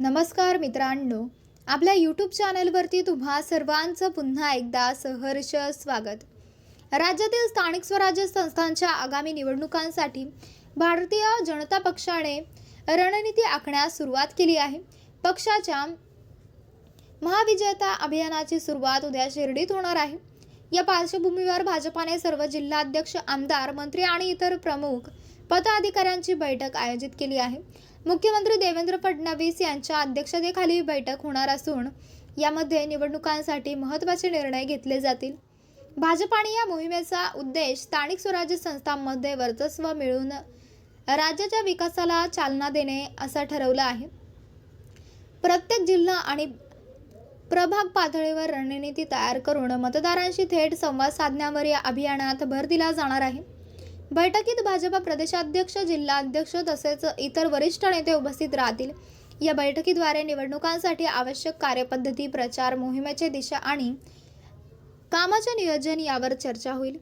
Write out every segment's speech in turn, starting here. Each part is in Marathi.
नमस्कार मित्रांनो. आपल्या यूट्यूब चॅनलवरती तुम्हा सर्वांचं पुन्हा एकदा सहर्ष स्वागत. राज्यातील स्थानिक स्वराज्य संस्थांच्या आगामी निवडणुकांसाठी भारतीय जनता पक्षाने रणनीती आखण्यास सुरुवात केली आहे. पक्षाच्या महाविजयता अभियानाची सुरुवात उद्या शिर्डीत होणार आहे. या पार्श्वभूमीवर भाजपाने सर्व जिल्हाध्यक्ष आमदार मंत्री आणि इतर प्रमुख पदाधिकाऱ्यांची बैठक आयोजित केली आहे. मुख्यमंत्री देवेंद्र फडणवीस यांच्या अध्यक्षतेखाली बैठक होणार असून यामध्ये निवडणुकांसाठी महत्त्वाचे निर्णय घेतले जातील. भाजपाने या मोहिमेचा उद्देश स्थानिक स्वराज्य संस्थांमध्ये वर्चस्व मिळून राज्याच्या विकासाला चालना देणे असा ठरवलं आहे. प्रत्येक जिल्हा आणि प्रभाग पातळीवर रणनीती तयार करून मतदारांशी थेट संवाद साधण्यावर या अभियानात भर दिला जाणार आहे. बैठकीत भाजपा प्रदेशाध्यक्ष जिल्हाध्यक्ष तसेच इतर वरिष्ठ नेते उपस्थित राहतील. या बैठकीद्वारे निवडणुकांसाठी आवश्यक कार्यपद्धती प्रचार मोहिमेचे दिशा आणि कामाचे नियोजन यावर चर्चा होईल.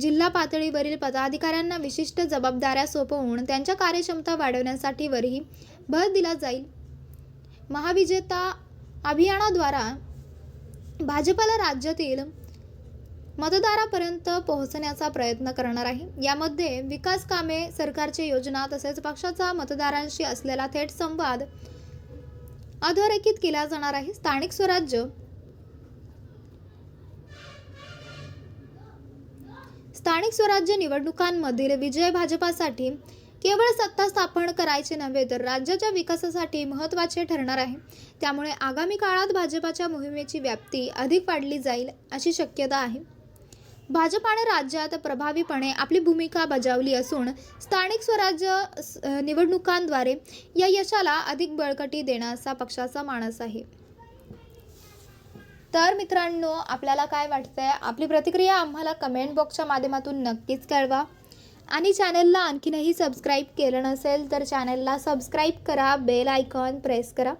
जिल्हा पातळीवरील पदाधिकाऱ्यांना विशिष्ट जबाबदाऱ्या सोपवून त्यांच्या कार्यक्षमता वाढवण्यासाठीवरही भर दिला जाईल. महाविजेता अभियानाद्वारा भाजपाला राज्यातील मतदारापर्यंत पोहोचण्याचा प्रयत्न करणार आहे. यामध्ये विकास कामे सरकारची योजना तसेच पक्षाचा मतदारांशी असलेला थेट संवाद अधोरेखित केला जाणार आहे. स्थानिक स्वराज्य स्थानिक स्वराज्य निवडणुकांमधील विजय भाजपासाठी केवळ सत्ता स्थापन करायचे नव्हे तर राज्याच्या विकासासाठी महत्त्वाचे ठरणार आहे. त्यामुळे आगामी काळात भाजपाच्या मोहिमेची व्याप्ती अधिक वाढली जाईल अशी शक्यता आहे. भाजपाने राज्यात प्रभावीपणे आपली भूमिका बजावली असून स्थानिक स्वराज्य निवडणुकांद्वारे या यशाला अधिक बळकटी देण्याचा पक्षाचा मानस आहे. तर मित्रांनो आपल्याला काय वाटतंय? आपली प्रतिक्रिया आम्हाला कमेंट बॉक्सच्या माध्यमातून नक्कीच कळवा. आणि चॅनलला आणखीनही सबस्क्राईब केलं नसेल तर चॅनलला सबस्क्राईब करा बेल आयकॉन प्रेस करा.